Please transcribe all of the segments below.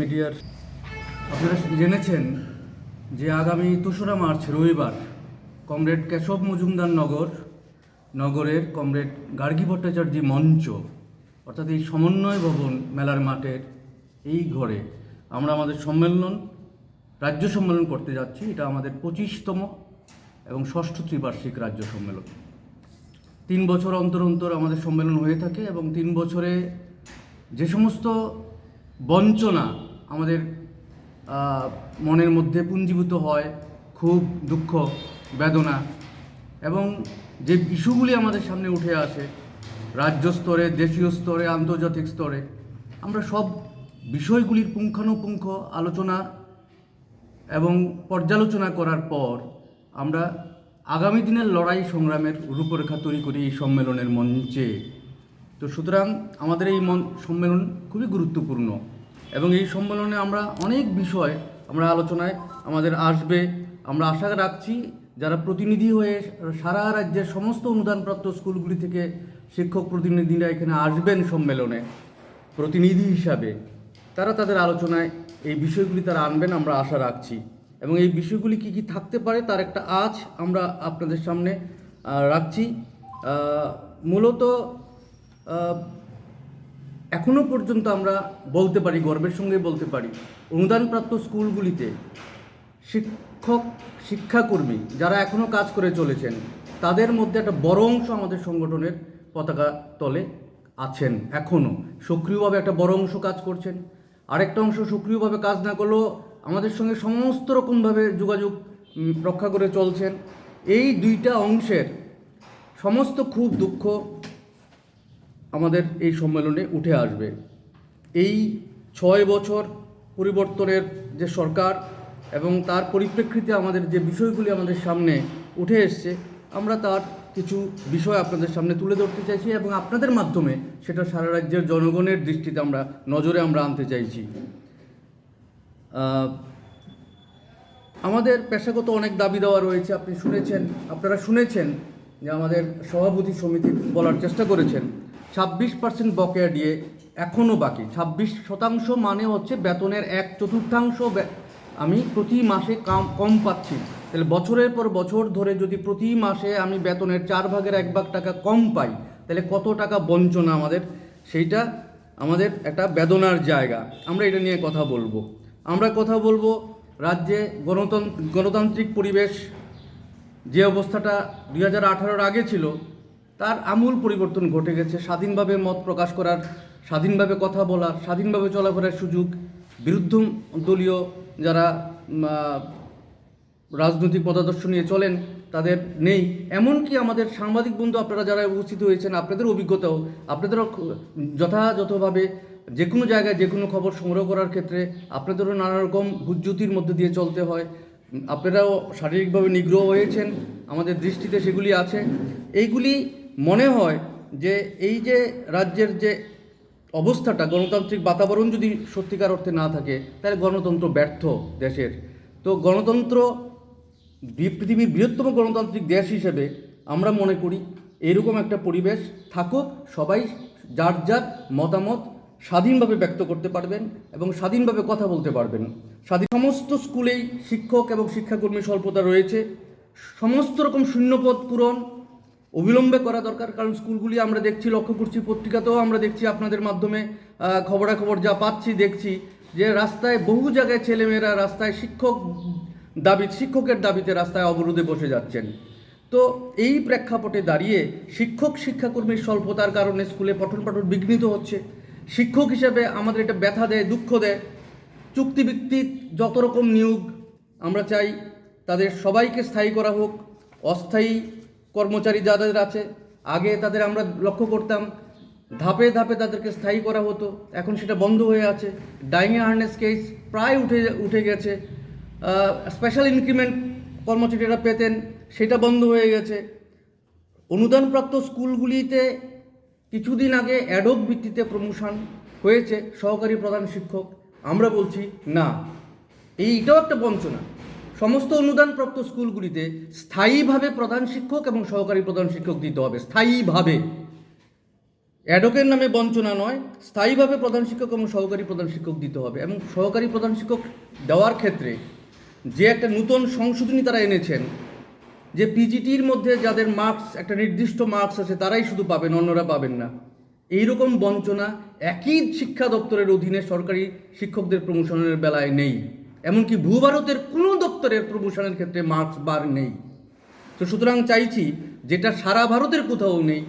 মিডিয়ার। আপনারা জেনেছেন যে আগামী তেসরা মার্চ, রবিবার, কমরেড কেশব মজুমদার নগর, নগরের কমরেড গার্গী ভট্টাচার্য মঞ্চ, অর্থাৎ এই সমন্বয় ভবন মেলার মাঠের এই ঘরে আমরা আমাদের সম্মেলন, রাজ্য সম্মেলন করতে যাচ্ছি। এটা আমাদের পঁচিশতম এবং ষষ্ঠ ত্রিবার্ষিক রাজ্য সম্মেলন। তিন বছর অন্তর অন্তর আমাদের সম্মেলন হয়ে থাকে এবং তিন বছরে যে সমস্ত বঞ্চনা আমাদের মনের মধ্যে পুঞ্জীভূত হয় খুব দুঃখ, বেদনা এবং যে ইস্যুগুলি আমাদের সামনে উঠে আসে, রাজ্য স্তরে, দেশীয় স্তরে, আন্তর্জাতিক স্তরে, আমরা সব বিষয়গুলির পুঙ্খানুপুঙ্খ আলোচনা এবং পর্যালোচনা করার পর আমরা আগামী দিনের লড়াই সংগ্রামের রূপরেখা তৈরি করি এই সম্মেলনের মঞ্চে। তো সুতরাং আমাদের এই মন, সম্মেলন খুবই গুরুত্বপূর্ণ। এবং এই সম্মেলনে আমরা অনেক বিষয় আমরা আলোচনায় আমাদের আসবে। আমরা আশা রাখছি যারা প্রতিনিধি হয়ে সারা রাজ্যের সমস্ত অনুদানপ্রাপ্ত স্কুলগুলি থেকে শিক্ষক প্রতিনিধিরা এখানে আসবেন সম্মেলনে, প্রতিনিধি হিসাবে। তারা তাদের আলোচনায় এই বিষয়গুলি তারা আনবেন আমরা আশা রাখছি। এবং এই বিষয়গুলি কি কি থাকতে পারে তার একটা আজ আমরা আপনাদের সামনে রাখছি। মূলত আহ, এখনও পর্যন্ত আমরা বলতে পারি গর্বের সঙ্গে বলতে পারি অনুদানপ্রাপ্ত স্কুলগুলিতে শিক্ষক শিক্ষাকর্মী যারা এখনও কাজ করে চলেছেন তাদের মধ্যে একটা বড় অংশ আমাদের সংগঠনের পতাকা তলে আছেন এখনও সক্রিয়ভাবে একটা বড় অংশ কাজ করছেন। আরেকটা অংশ সক্রিয়ভাবে কাজ না করলেও আমাদের সঙ্গে সমস্ত রকমভাবে যোগাযোগ রক্ষা করে চলছেন। এই দুইটা অংশের সমস্ত খুব দুঃখ আমাদের এই সম্মেলনে উঠে আসবে। এই ছয় বছর পরিবর্তনের যে সরকার এবং তার পরিপ্রেক্ষিতে আমাদের যে বিষয়গুলি আমাদের সামনে উঠে এসছে, আমরা তার কিছু বিষয় আপনাদের সামনে তুলে ধরতে চাইছি এবং আপনাদের মাধ্যমে সেটা সারা রাজ্যের জনগণের দৃষ্টিতে আমরা, নজরে আমরা আনতে চাইছি। আমাদের পেশাগত অনেক দাবি দেওয়া রয়েছে, আপনি শুনেছেন, আপনারা শুনেছেন যে আমাদের সভাপতি সমিতি বলার চেষ্টা করেছেন। ছাব্বিশ পার্সেন্ট বকেয়া দিয়ে এখনও বাকি। ছাব্বিশ শতাংশ মানে হচ্ছে বেতনের এক চতুর্থাংশ আমি প্রতি মাসে কাম কম পাচ্ছি। তাহলে বছরের পর বছর ধরে যদি প্রতি মাসে আমি বেতনের চার ভাগের এক ভাগ টাকা কম পাই, তাহলে কত টাকা বঞ্চনা আমাদের? সেইটা আমাদের একটা বেদনার জায়গা। আমরা এটা নিয়ে কথা বলব। আমরা কথা বলব রাজ্যে গণতন্ত্র গণতান্ত্রিক পরিবেশ যে অবস্থাটা দুই হাজার আঠারোর আগে ছিল তার আমূল পরিবর্তন ঘটে গেছে। স্বাধীনভাবে মত প্রকাশ করার, স্বাধীনভাবে কথা বলার, স্বাধীনভাবে চলাফেরার সুযোগ বিরুদ্ধ দলীয় যারা রাজনৈতিক পদাদর্শ নিয়ে চলেন, তাদের নেই। এমনকি আমাদের সাংবাদিক বন্ধু আপনারা যারা উপস্থিত হয়েছেন, আপনাদের অভিজ্ঞতাও, আপনাদেরও যথাযথভাবে যে কোনো জায়গায় যে কোনো খবর সংগ্রহ করার ক্ষেত্রে আপনাদেরও নানা রকম হুজ্জুতির মধ্যে দিয়ে চলতে হয়। আপনারাও শারীরিকভাবে নিগ্রহ হয়েছেন, আমাদের দৃষ্টিতে সেগুলি আছে। এইগুলি মনে হয় যে এই যে রাজ্যের যে অবস্থাটা, গণতান্ত্রিক বাতাবরণ যদি সত্যিকার অর্থে না থাকে, তাহলে গণতন্ত্র ব্যর্থ দেশের। তো গণতন্ত্র পৃথিবীর বৃহত্তম গণতান্ত্রিক দেশ হিসেবে আমরা মনে করি এরকম একটা পরিবেশ থাকুক, সবাই যার যার মতামত স্বাধীনভাবে ব্যক্ত করতে পারবেন এবং স্বাধীনভাবে কথা বলতে পারবেন। স্বাধীন সমস্ত স্কুলেই শিক্ষক এবং শিক্ষাকর্মী স্বল্পতা রয়েছে। সমস্ত রকম শূন্যপদ পূরণ অবিলম্বে করা দরকার, কারণ স্কুলগুলি আমরা দেখছি লক্ষ্য করছি পত্রিকাতেও আমরা দেখছি আপনাদের মাধ্যমে খবরাখবর যা পাচ্ছি, দেখছি যে রাস্তায় বহু জায়গায় ছেলেমেয়েরা রাস্তায় শিক্ষক দাবি, শিক্ষকের দাবিতে রাস্তায় অবরোধে বসে যাচ্ছেন। তো এই প্রেক্ষাপটে দাঁড়িয়ে শিক্ষক শিক্ষাকর্মীর স্বল্পতার কারণে স্কুলে পঠন পাঠন বিঘ্নিত হচ্ছে। শিক্ষক হিসেবে আমাদের এটা ব্যথা দেয়, দুঃখ দেয়। চুক্তিভিত্তিক যত রকম নিয়োগ আমরা চাই, তাদের সবাইকে স্থায়ী করা হোক, অস্থায়ী কর্মচারী যাদের আছে, আগে তাদের আমরা লক্ষ্য করতাম, ধাপে ধাপে তাদেরকে স্থায়ী করা হতো। এখন সেটা বন্ধ হয়ে আছে। ডাইং হার্নেস কেস প্রায় উঠে উঠে গেছে। স্পেশাল ইনক্রিমেন্ট কর্মচারীরা পেতেন, সেটা বন্ধ হয়ে গেছে। অনুদানপ্রাপ্ত স্কুলগুলিতে কিছুদিন আগে অ্যাডক ভিত্তিতে প্রমোশন হয়েছে, সহকারী প্রধান শিক্ষক। আমরা বলছি, না, এইটাও একটা বঞ্চনা। সমস্ত অনুদানপ্রাপ্ত স্কুলগুলিতে স্থায়ীভাবে প্রধান শিক্ষক এবং সহকারী প্রধান শিক্ষক দিতে হবে, স্থায়ীভাবে। অ্যাডকের নামে বঞ্চনা নয়, স্থায়ীভাবে প্রধান শিক্ষক এবং সহকারী প্রধান শিক্ষক দিতে হবে এবং সহকারী প্রধান শিক্ষক দেওয়ার ক্ষেত্রে যে একটা নূতন সংশোধনী তারা এনেছেন, যে পিজিটির মধ্যে যাদের মার্কস একটা নির্দিষ্ট মার্কস আছে তারাই শুধু পাবেন, অন্যরা পাবেন না। এইরকম বঞ্চনা একই শিক্ষা দপ্তরের অধীনে সরকারি শিক্ষকদের প্রমোশনের বেলায় নেই। এমনকি ভূভারতের কোনো দপ্তরের প্রমোশনের ক্ষেত্রে মার্কস বার নেই। তো সুতরাং চাইছি যেটা সারা ভারতের কোথাও নেই,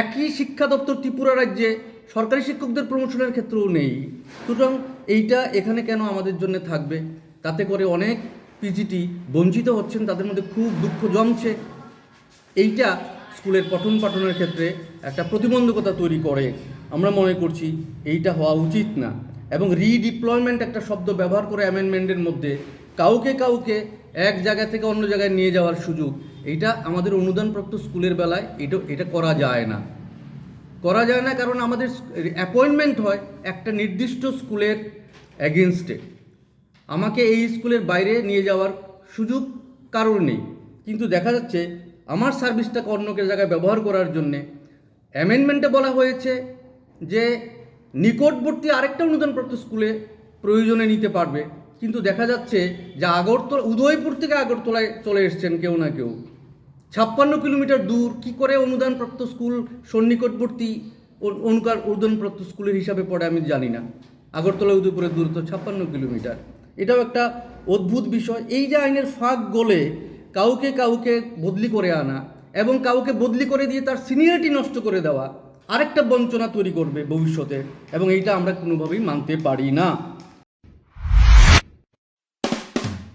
একই শিক্ষা দপ্তর ত্রিপুরা রাজ্যে সরকারি শিক্ষকদের প্রমোশনের ক্ষেত্রেও নেই। সুতরাং এইটা এখানে কেন আমাদের জন্য থাকবে? তাতে করে অনেক পিজিটি বঞ্চিত হচ্ছেন, তাদের মধ্যে খুব দুঃখ জমছে। এইটা স্কুলের পঠন পাঠনের ক্ষেত্রে একটা প্রতিবন্ধকতা তৈরি করে। আমরা মনে করছি এইটা হওয়া উচিত না। এবং রিডিপ্লয়মেন্ট একটা শব্দ ব্যবহার করে অ্যামেন্ডমেন্টের মধ্যে কাউকে কাউকে এক জায়গা থেকে অন্য জায়গায় নিয়ে যাওয়ার সুযোগ, এইটা আমাদের অনুদানপ্রাপ্ত স্কুলের বেলায় এটা এটা করা যায় না। করা যায় না কারণ আমাদের অ্যাপয়েন্টমেন্ট হয় একটা নির্দিষ্ট স্কুলের অ্যাগেনস্টে আমাকে এই স্কুলের বাইরে নিয়ে যাওয়ার সুযোগ কারোর নেই। কিন্তু দেখা যাচ্ছে আমার সার্ভিসটাকে অন্য কে জায়গায় ব্যবহার করার জন্যে অ্যামেন্ডমেন্টে বলা হয়েছে যে নিকটবর্তী আরেকটা অনুদানপ্রাপ্ত স্কুলে প্রয়োজনে নিতে পারবে। কিন্তু দেখা যাচ্ছে যে আগরতলা, উদয়পুর থেকে আগরতলায় চলে এসছেন কেউ না কেউ। ছাপ্পান্ন কিলোমিটার দূর কি করে অনুদানপ্রাপ্ত স্কুল সন্নিকটবর্তী অনুকার, অনুদানপ্রাপ্ত স্কুলের হিসাবে পড়ে আমি জানি না। আগরতলা, উদয়পুরের দূরত্ব ছাপ্পান্ন কিলোমিটার। এটাও একটা অদ্ভুত বিষয়। এই যে আইনের ফাঁক গলে কাউকে কাউকে বদলি করে আনা এবং কাউকে বদলি করে দিয়ে তার সিনিয়রিটি নষ্ট করে দেওয়া আরেকটা বঞ্চনা তৈরি করবে ভবিষ্যতে এবং এইটা আমরা কোনোভাবেই মানতে পারি না।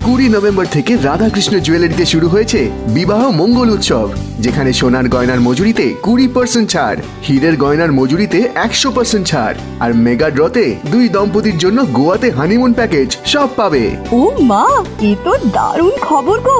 কুড়ি নভেম্বর থেকে রাধাকৃষ্ণ জুয়েলারিতে শুরু হয়েছে বিবাহ মঙ্গল উৎসব যেখানে সোনার গয়নার মজুরিতে কুড়ি পার্সেন্ট ছাড় হীরের গয়নার মজুরিতে একশো পার্সেন্ট ছাড় আর মেগা ড্রতে দুই দম্পতির জন্য গোয়াতে হানিমুন প্যাকেজ সব পাবে। ও মা এ তো দারুণ খবর গো।